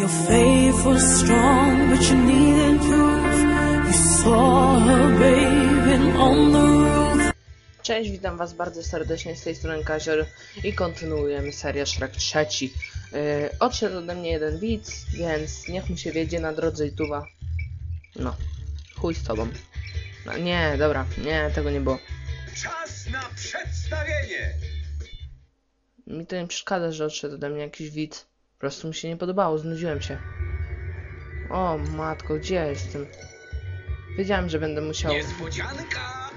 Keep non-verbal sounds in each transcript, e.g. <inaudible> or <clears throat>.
Your faith was strong, but you needed proof. You saw her bathing on the roof. Cześć, witam was bardzo serdecznie z tej strony Kazior i kontynuujemy serię Shrek trzeci. Yy, odszedł ode mnie jeden widz, więc niech mu się wiedzie na drodze YouTube'a. No, chuj z tobą. No, nie, dobra, nie, tego nie było. Czas na przedstawienie! Mi to nie przeszkadza, że odszedł ode mnie jakiś widz. Po prostu mi się nie podobało, znudziłem się. O, matko, gdzie ja jestem? Wiedziałem, że będę musiał... Niespodzianka!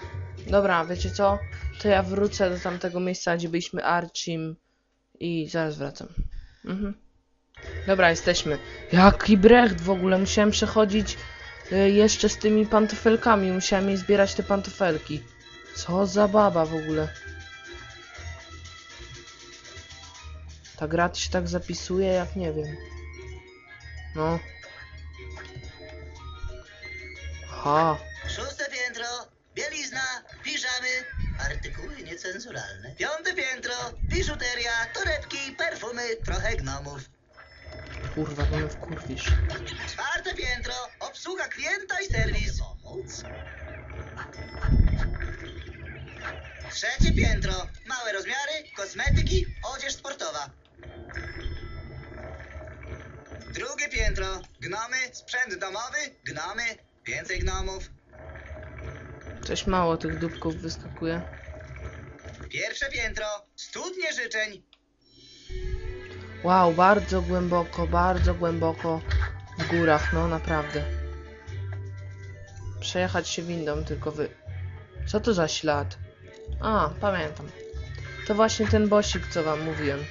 Dobra, wiecie co? To ja wrócę do tamtego miejsca, gdzie byliśmy Archim i zaraz wracam. Mhm. Dobra, jesteśmy. Jaki brecht w ogóle, musiałem przechodzić y, jeszcze z tymi pantofelkami, musiałem jej zbierać te pantofelki. Co za baba w ogóle. Ta gra się tak zapisuje, jak nie wiem. No. Ha. Szóste piętro, bielizna, piżamy, artykuły niecenzuralne. Piąte piętro, biżuteria, torebki, perfumy, trochę gnomów. Kurwa, no wkurwisz. Czwarte piętro, obsługa klienta i serwis. Pomóc? Trzecie piętro, małe rozmiary, kosmetyki, odzież sportowa. Drugie piętro, gnomy, sprzęt domowy, gnomy, więcej gnomów. Coś mało tych dupków wyskakuje. Pierwsze piętro, studnie życzeń. Wow, bardzo głęboko, bardzo głęboko w górach, no naprawdę. Przejechać się windą, tylko wy... Co to za ślad? A, pamiętam. To właśnie ten bosik, co wam mówiłem.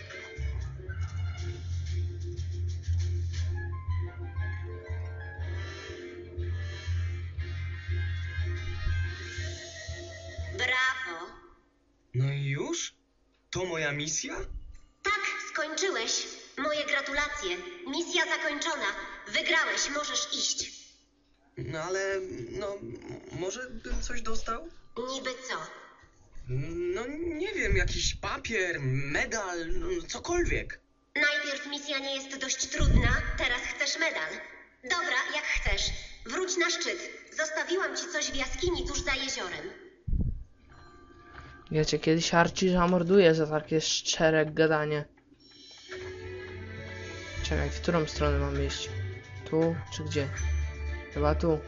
Misja? Tak, skończyłeś. Moje gratulacje. Misja zakończona. Wygrałeś, możesz iść. No ale, no, może bym coś dostał? Niby co? No nie wiem, jakiś papier, medal, no, cokolwiek. Najpierw misja nie jest dość trudna, teraz chcesz medal. Dobra, jak chcesz. Wróć na szczyt. Zostawiłam ci coś w jaskini tuż za jeziorem. Wiecie, kiedyś Archie zamorduje za takie szczere gadanie. Czekaj, w którą stronę mam iść? Tu czy gdzie? Chyba tu.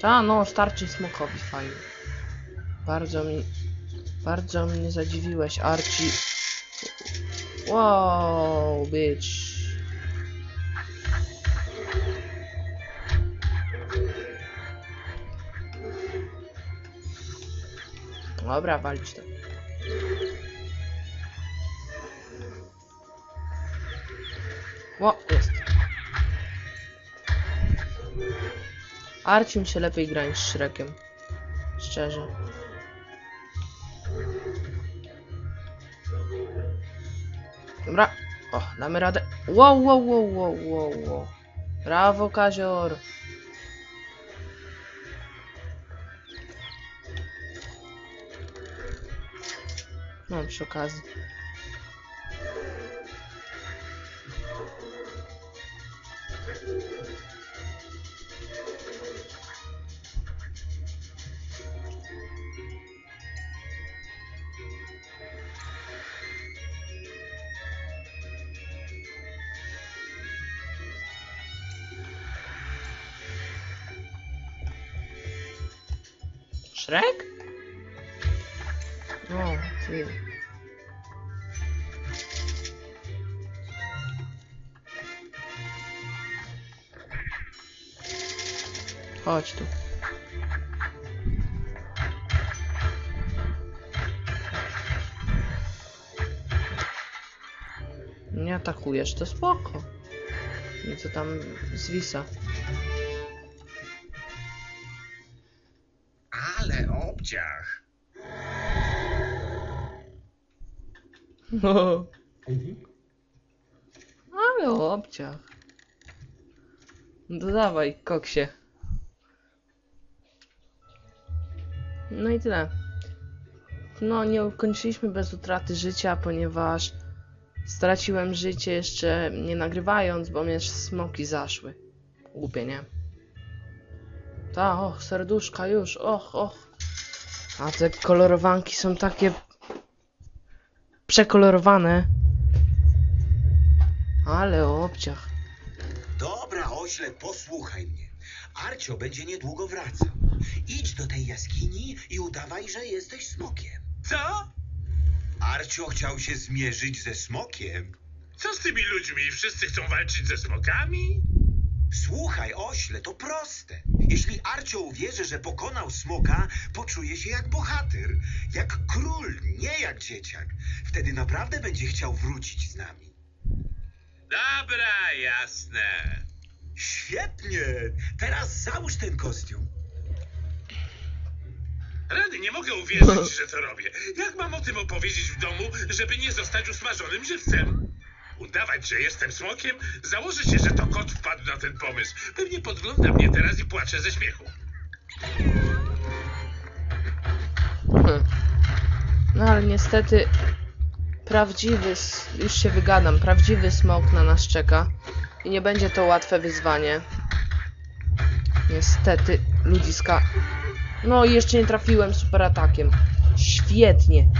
Ta, no, starczy smokowi, fajnie. Bardzo mi... Bardzo mnie zadziwiłeś, Archie. Wow, bitch. Dobra, walić to. O, jest. Arci mi się lepiej gra niż Shrekiem. Szczerze. Dobra. O, damy radę. Wow, wow, wow, wow, wow, wow. Brawo, Kazior. No, przy okazji. Nie atakujesz, to spoko. I co tam zwisa. Ale obciach. No. Ale obciach. No dawaj, koksie. No i tyle. no nie ukończyliśmy bez utraty życia, ponieważ straciłem życie jeszcze nie nagrywając, bo mnie smoki zaszły. Głupie, nie? Ta, och, serduszka już, och, och. A te kolorowanki są takie przekolorowane. Ale obciach. Dobra, ośle, posłuchaj mnie. Arcio będzie niedługo wracał. Idź do tej jaskini i udawaj, że jesteś smokiem. Co? Arcio chciał się zmierzyć ze smokiem. Co z tymi ludźmi? Wszyscy chcą walczyć ze smokami? Słuchaj, ośle, to proste. Jeśli Arcio uwierzy, że pokonał smoka, poczuje się jak bohater, jak król, nie jak dzieciak. Wtedy naprawdę będzie chciał wrócić z nami. Dobra, jasne. Świetnie! Teraz załóż ten kostium. Rady, nie mogę uwierzyć, <laughs> że to robię. Jak mam o tym opowiedzieć w domu, żeby nie zostać usmażonym żywcem? Udawać, że jestem smokiem? Założę się, że to kot wpadł na ten pomysł. Pewnie podgląda mnie teraz i płacze ze śmiechu. No ale niestety prawdziwy, już się wygadam, prawdziwy smok na nas czeka i nie będzie to łatwe wyzwanie. Niestety, ludziska. No i jeszcze nie trafiłem super atakiem. Świetnie.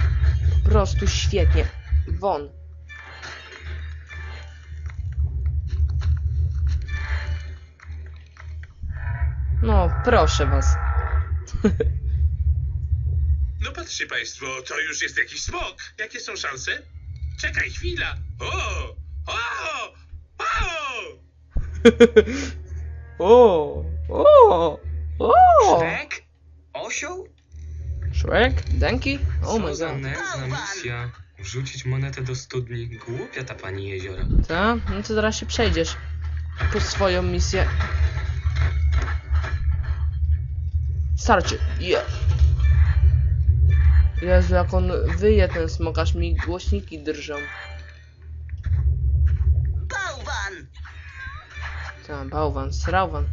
Po prostu świetnie. Won. No, proszę was. <laughs> No patrzcie państwo, to już jest jakiś smok. Jakie są szanse? Czekaj, chwila. O! O! O! <laughs> O! O! O! Szrek? Osioł? Shrek? Denki? Oh my za god. nędzna misja. Wrzucić monetę do studni. Głupia ta pani jeziora. Ta? No to zaraz się przejdziesz. Po swoją misję. Starczy. Yeah. Jezu, jak on wyje ten smok, aż mi głośniki drżą. Bałwan! Ta, bałwan, srałwan.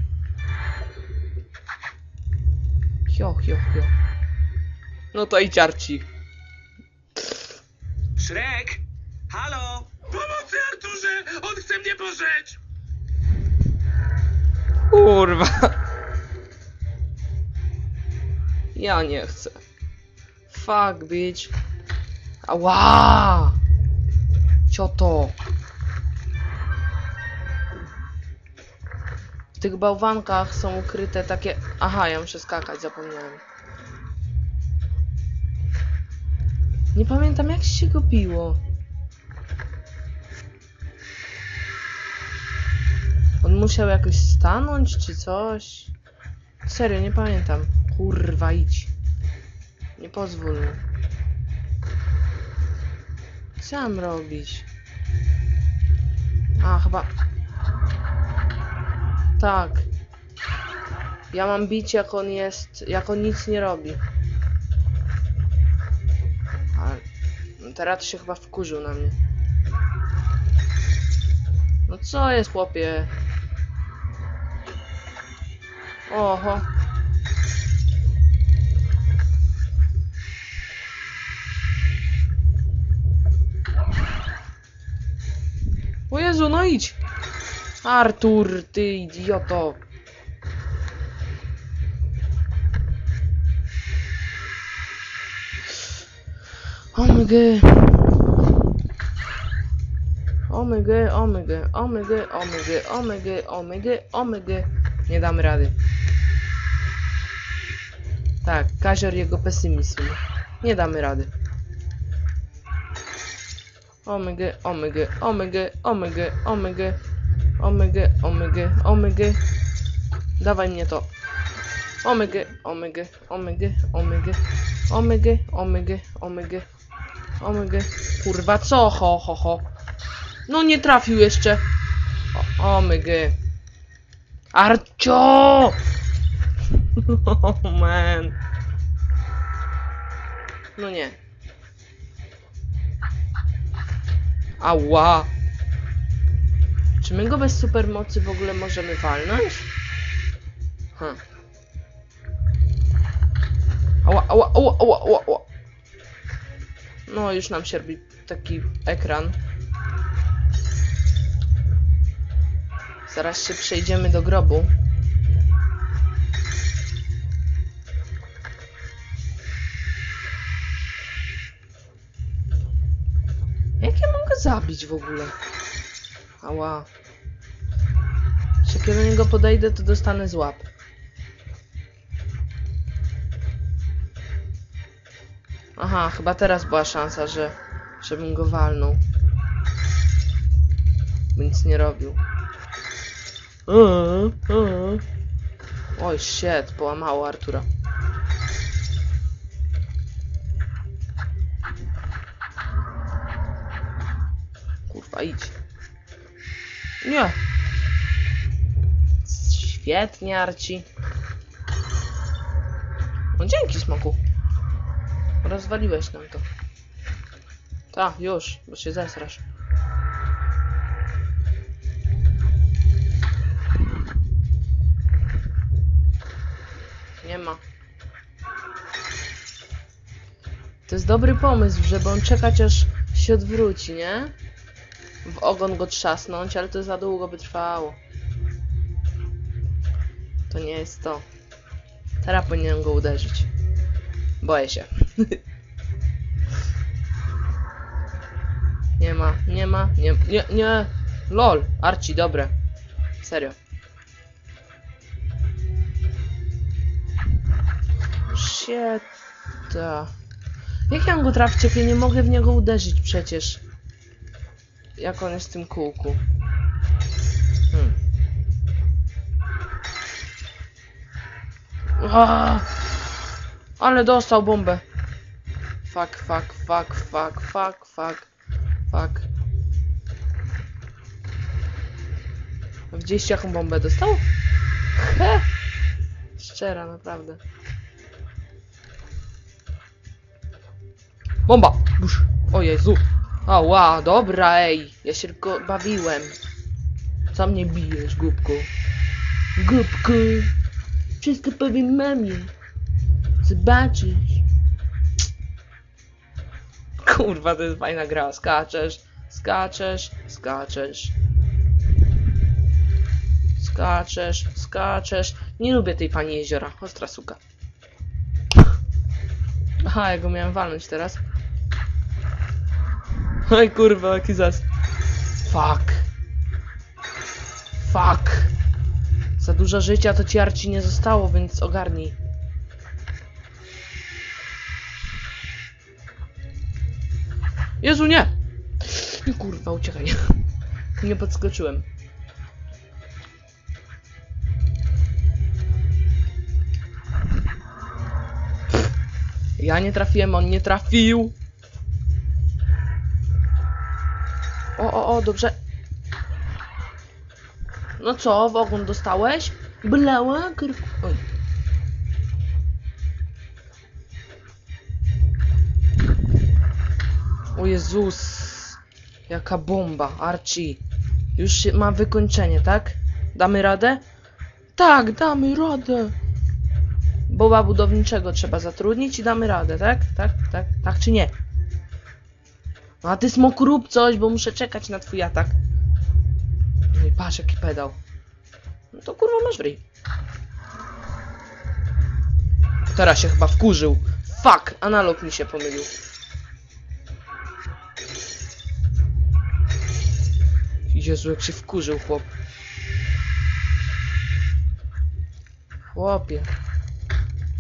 Hio, hio, hio. No to i ciarci. Szrek! Halo! Pomocy, Arturze! On chce mnie pożreć! Kurwa. Ja nie chcę. Fuck, bitch. Ała! Cioto. Tych bałwankach są ukryte takie... Aha, ja muszę skakać, zapomniałem. Nie pamiętam jak się go biło. On musiał jakoś stanąć czy coś? Serio, nie pamiętam. Kurwa, idź. Nie pozwól. Co mam robić? A, chyba... Tak. Ja mam bić jak on jest... jak on nic nie robi. No Teraz się chyba wkurzył na mnie. No co jest, chłopie? Oho. O Jezu, no idź! Artur, ty idioto! Omg. Omg, omg, omg, omg, omg, omg, omg. Nie damy rady. Tak, Kazior jego pesymizm. Nie damy rady. Omg, omg, omg, omg, omg, omg, omg, omg. Dawaj mnie to. Omg, omg, omg, omg, omg, omg, omg, omg. Kurwa, co? Ho, ho, ho. No nie trafił jeszcze. O, omg. Arcio! <laughs> Oh man. No nie. Ała. Czy my go bez supermocy w ogóle możemy walnąć? Hm. Ała, ała, ała, ała, ała, ała. No, już nam się robi taki ekran. Zaraz się przejdziemy do grobu. Jak ja mogę zabić w ogóle? Ała. Czy kiedy do niego podejdę, to dostanę złap. Aha, chyba teraz była szansa, że żebym go walnął. Nic nie robił. Oj, shit, połamało Artura. Kurwa, idź. Nie. Świetnie, Arci. No dzięki, smoku. Rozwaliłeś nam to. Tak, już, bo się zesrasz. Nie ma. To jest dobry pomysł, żeby on czekać aż się odwróci, nie? W ogon go trzasnąć, ale to za długo by trwało. To nie jest to. Teraz powinienem go uderzyć. Boję się. <laughs> nie ma, nie ma, nie, nie, nie. LOL, Arci, dobre. Serio. Shit. Jak ja mam go trafić, jak ja nie mogę w niego uderzyć przecież? Jak on jest w tym kółku? Hmm. Ale dostał bombę. Fuck, fuck, fuck, fuck, fuck, fuck, fuck. Widzieliście jaką bombę dostał? He! Szczera, naprawdę. Bomba! Busz. O Jezu. Ała, dobra, ej. Ja się tylko bawiłem. Co mnie bijesz, głupku? Głupku. Wszystko powiem mamie. Zobaczysz. Kurwa, to jest fajna gra. Skaczesz, skaczesz, skaczesz. Skaczesz, skaczesz. Nie lubię tej pani jeziora. Ostra suka. Aha, ja go miałem walnąć teraz. Oj kurwa, jaki zas. Fuck. Fuck. Za dużo życia to ci Arci nie zostało, więc ogarnij. Jezu, nie! Nie kurwa, uciekaj. <laughs> Nie podskoczyłem. Ja nie trafiłem, on nie trafił. O, o, o, dobrze. No co, w ogon dostałeś? Blała krew... Oj. O Jezus. Jaka bomba, Archie. Już się ma wykończenie, tak? Damy radę? Tak, damy radę. Boba budowniczego trzeba zatrudnić i damy radę, tak? Tak, tak, tak czy nie? A ty smoku rób coś, bo muszę czekać na twój atak. No i patrz jaki pedał. No to kurwa masz ryj. Teraz się chyba wkurzył. Fuck, analog mi się pomylił. Jezu, jak się wkurzył chłop. Chłopie.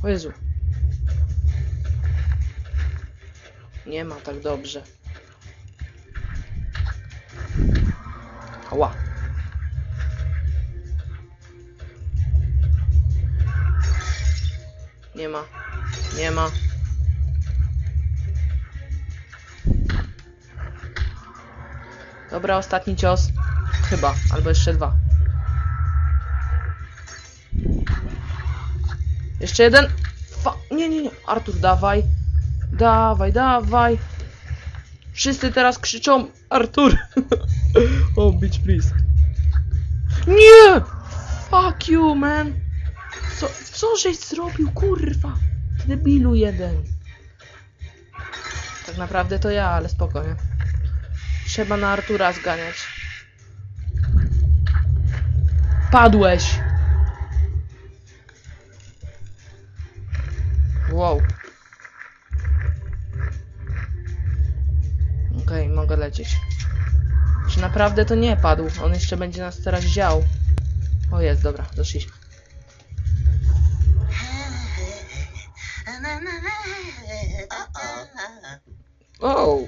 O Jezu. Nie ma tak dobrze. Ała. Nie ma. Nie ma. Dobra, ostatni cios. Chyba, albo jeszcze dwa. Jeszcze jeden. Fa nie, nie, nie. Artur, dawaj. Dawaj, dawaj. Wszyscy teraz krzyczą Artur. <laughs> o, bitch, please. Nie! Fuck you, man. Co, co żeś zrobił, kurwa? Debilu jeden. Tak naprawdę to ja, ale spokojnie. Trzeba na Artura zganiać. Padłeś! Naprawdę to nie padł? On jeszcze będzie nas teraz ział. O jest, dobra, doszliśmy. O! <laughs>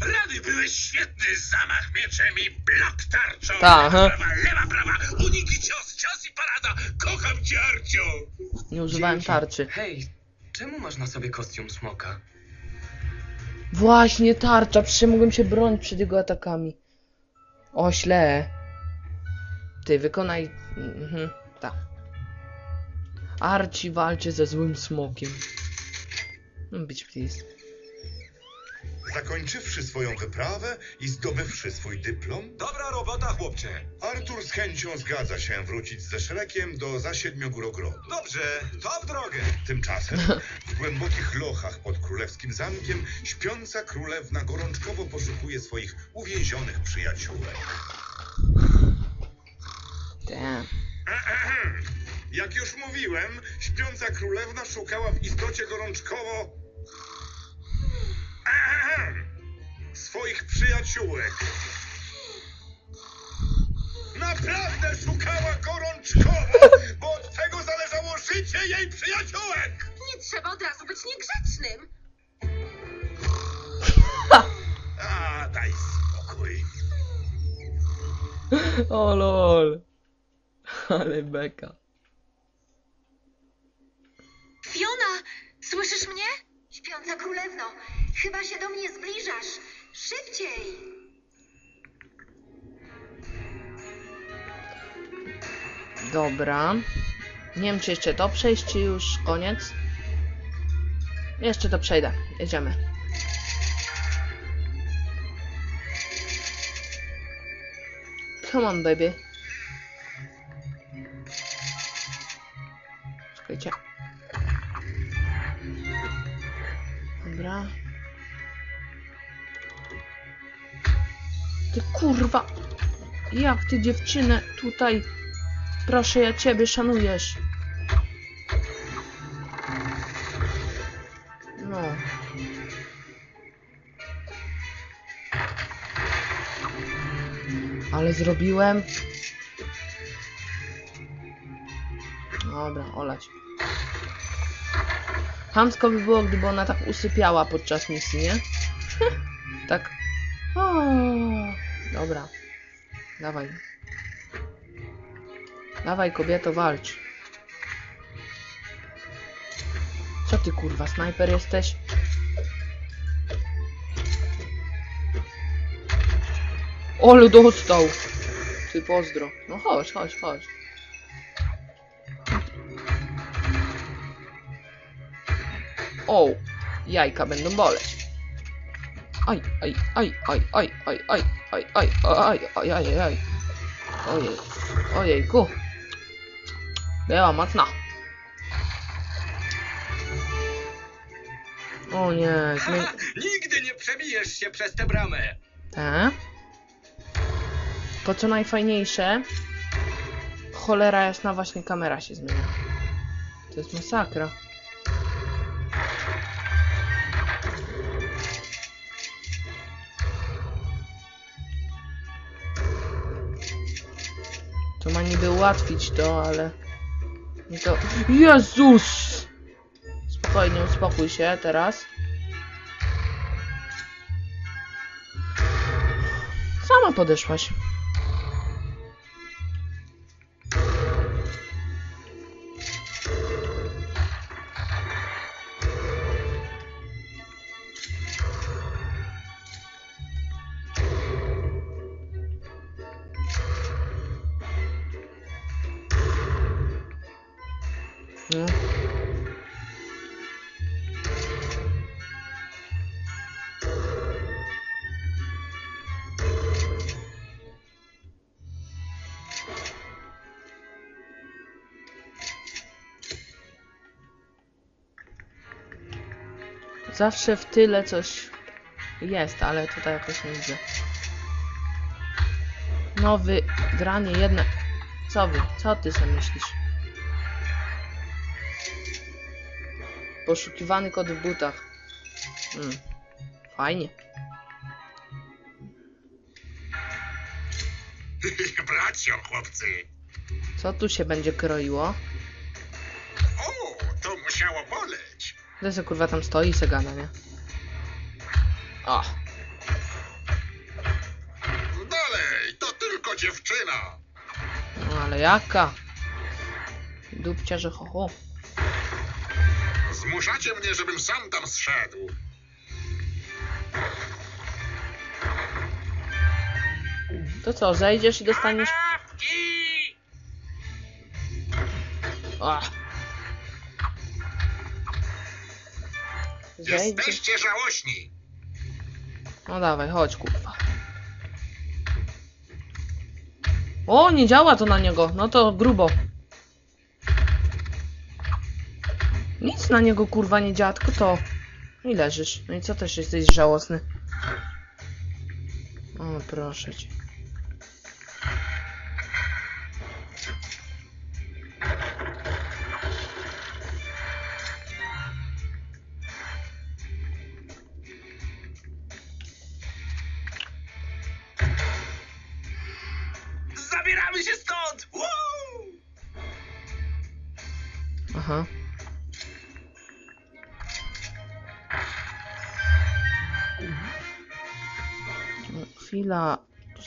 Rady byłeś świetny zamach mieczem i blok tarczą. Ta, aha. lewa, prawa, lewa, prawa, unik i cios, cios i parada. Kocham cię, Arcio. Nie używałem Dzięki. tarczy. Hej, czemu masz na sobie kostium smoka? Właśnie tarcza, przecież mogłem się bronić przed jego atakami. Ośle. Ty, wykonaj... Mhm, tak. Arci walczy ze złym smokiem. Być please. Zakończywszy swoją wyprawę i zdobywszy swój dyplom, Dobra robota, chłopcze. Artur z chęcią zgadza się wrócić ze Szrekiem do zasiedmiogórogrodu. Dobrze, to w drogę. Tymczasem <laughs> w głębokich lochach pod królewskim zamkiem śpiąca królewna gorączkowo poszukuje swoich uwięzionych przyjaciółek. Damn. <clears throat> Jak już mówiłem, śpiąca królewna szukała w istocie gorączkowo <clears throat> swoich przyjaciółek. Naprawdę szukała gorączkowo, bo od tego zależało życie jej przyjaciółek. Nie trzeba od razu być niegrzecznym. A, daj spokój. O lol. Ale beka. Fiona, słyszysz mnie? Śpiąca królewno, chyba się do mnie zbliżasz. Szybciej! Dobra. Nie wiem, czy jeszcze to przejść, czy już koniec. Jeszcze to przejdę. Jedziemy. Come on, baby. Czekajcie. Dobra. Ty kurwa. Jak ty dziewczynę tutaj Proszę, ja ciebie szanujesz. No. Ale zrobiłem. Dobra, olać. Hamsko by było, gdyby ona tak usypiała podczas misji, nie? <laughs> dobra. Dawaj. Dawaj kobieto, walcz. Co ty kurwa, snajper jesteś? Ole dostał! Ty pozdro. No chodź, chodź, chodź. O! Jajka będą boleć. Aj, aj, aj, aj, aj, aj, aj, aj, aj, aj, aj, aj, aj. Ojej, ojejku. Była mocna. O nie, zmień... Nigdy nie przebijesz się przez tę bramę. Te. To co najfajniejsze, cholera jasna właśnie kamera się zmienia. To jest masakra. Ma niby ułatwić to, ale... Nie to... Jezus! Spokojnie, uspokój się teraz. Sama podeszłaś. Zawsze w tyle coś jest, ale tutaj jakoś nie widzę. Nowy granie jedne. Co wy? Co ty sobie myślisz? Poszukiwany kod w butach. Hmm. Fajnie. <laughs> Bracio, chłopcy. Co tu się będzie kroiło? O, to musiało boleć. To se kurwa tam stoi i se gada, nie? O, Dalej, to tylko dziewczyna. no ale jaka? Dupcia, że ho, ho. Zmuszacie mnie, żebym sam tam zszedł. To co, zejdziesz i dostaniesz... Kanapki! Jesteście żałośni. No dawaj, chodź kurwa. O, nie działa to na niego. No to grubo. Nic na niego kurwa nie działa, tylko to. I leżysz. No i co też jesteś żałosny? O, proszę cię.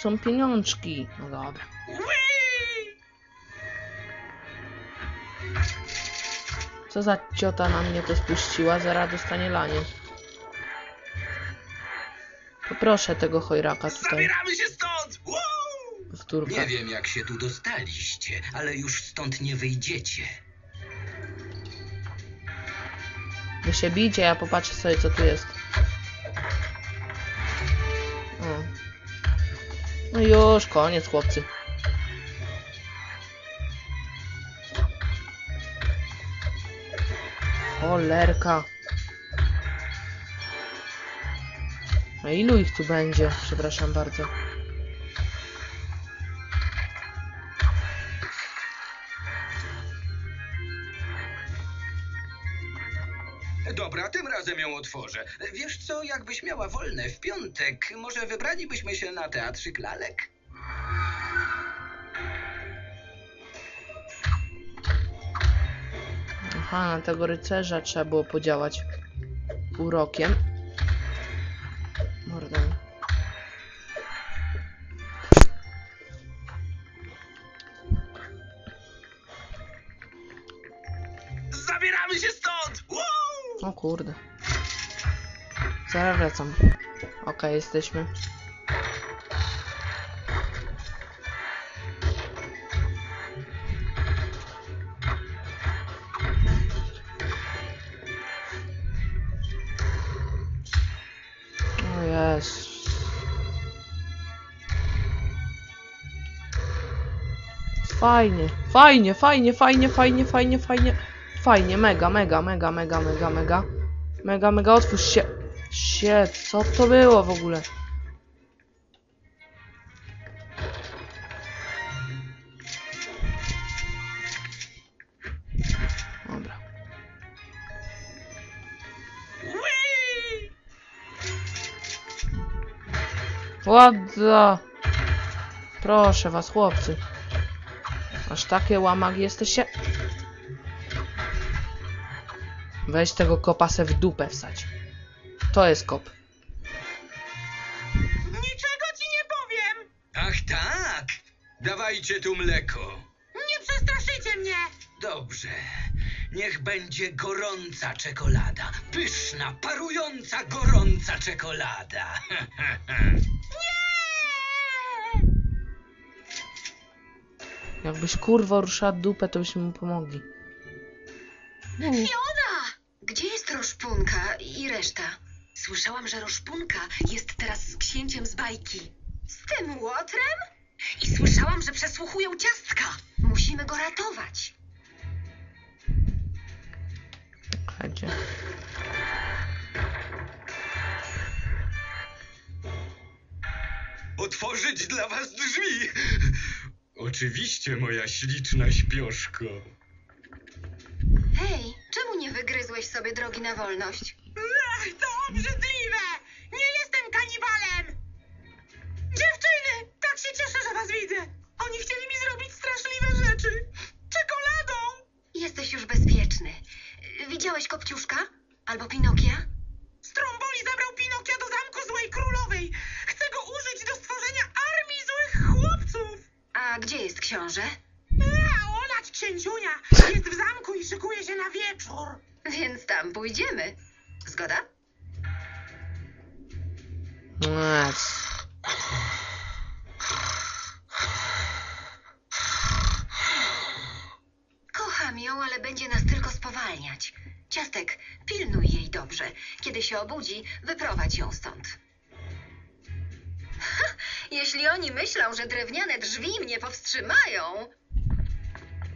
Są pieniążki. No dobra. Co za ciota na mnie to spuściła? Zaraz dostanie lanie. Poproszę tego chojraka tutaj. Zabieramy się stąd! Nie wiem, jak się tu dostaliście, ale już stąd nie wyjdziecie. Wy się bijcie, ja popatrzę sobie co tu jest. No już, koniec chłopcy. Cholerka. A ilu ich tu będzie? Przepraszam bardzo. Otworzę. Wiesz co, jakbyś miała wolne w piątek, może wybralibyśmy się na teatrzyk lalek? Aha, na tego rycerza trzeba było podziałać urokiem. Mordę. Zabieramy się stąd! Woo! O kurde. Zaraz wracam. Okej, jesteśmy. Fajnie, fajnie, fajnie, fajnie, fajnie, fajnie, fajnie. Fajnie, mega, mega, mega, mega, mega, mega. Mega, mega, otwórz się. Shit, co to było w ogóle? Dobra. The... Proszę was, chłopcy. Aż takie łamagi jesteście? Weź tego kopa se w dupę wsać. To jest kop. Niczego ci nie powiem! Ach tak! Dawajcie tu mleko. Nie przestraszycie mnie! Dobrze. Niech będzie gorąca czekolada. Pyszna, parująca, gorąca czekolada. <laughs> Jakbyś kurwa ruszała dupę, to byśmy mu pomogli. Fiona! Gdzie jest Roszpunka i reszta? Słyszałam, że Roszpunka jest teraz z księciem z bajki. Z tym łotrem? I słyszałam, że przesłuchują ciastka. Musimy go ratować. Chodźcie. Otworzyć dla was drzwi! Oczywiście, moja śliczna śpioszko. Hej, czemu nie wygryzłeś sobie drogi na wolność? Ach, to obrzydliwe! Nie jestem kanibalem! Dziewczyny, tak się cieszę, że was widzę. Oni chcieli mi zrobić straszliwe rzeczy. Czekoladą! Jesteś już bezpieczny. Widziałeś Kopciuszka? Albo Pinokia? Stromboli zabrał Pinokia do zamku Złej Królowej. Chcę go użyć do stworzenia armii złych chłopców. A gdzie jest książę? A olać księciunia! Jest w zamku i szykuje się na wieczór. Więc tam pójdziemy. Zgoda? Kocham ją, ale będzie nas tylko spowalniać. Ciastek, pilnuj jej dobrze. Kiedy się obudzi, wyprowadź ją stąd. Ha, Jeśli oni myślą, że drewniane drzwi mnie powstrzymają,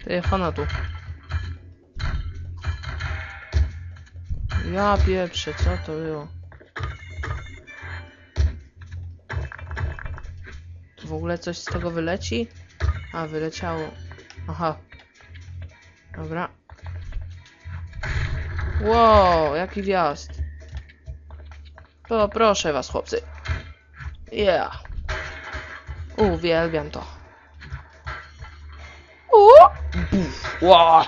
Ty, Hana tu. Ja pieprzę, co to było? W ogóle coś z tego wyleci? A, wyleciało. Aha. Dobra. Wow, jaki wjazd. To proszę was, chłopcy. Yeah. Uwielbiam to. Buf, Wow.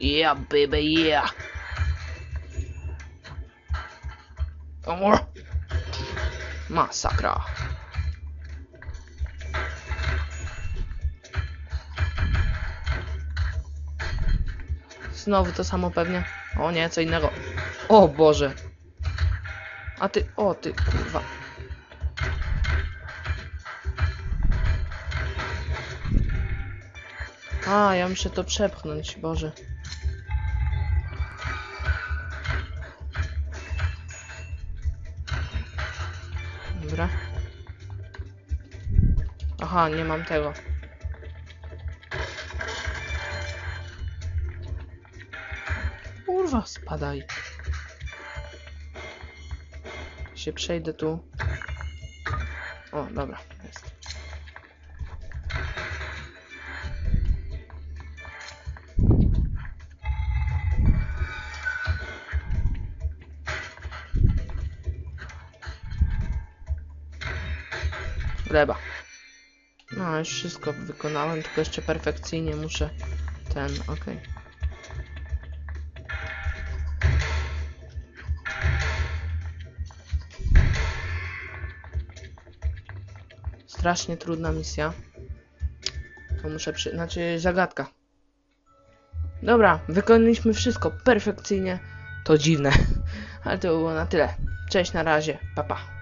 Yeah, baby, yeah. O! Masakra. Znowu to samo pewnie. O nie, co innego. O Boże. A ty, o ty, kurwa. A, ja muszę to przepchnąć, Boże. Aha, nie mam tego. Kurwa, spadaj. Się przejdę tu. O, dobra, jest. Gleba. Już wszystko wykonałem, tylko jeszcze perfekcyjnie muszę ten, okej. Strasznie trudna misja. To muszę przy... Znaczy, zagadka. Dobra, wykonaliśmy wszystko perfekcyjnie. To dziwne, <laughs> ale to było na tyle. Cześć, na razie, papa. Pa.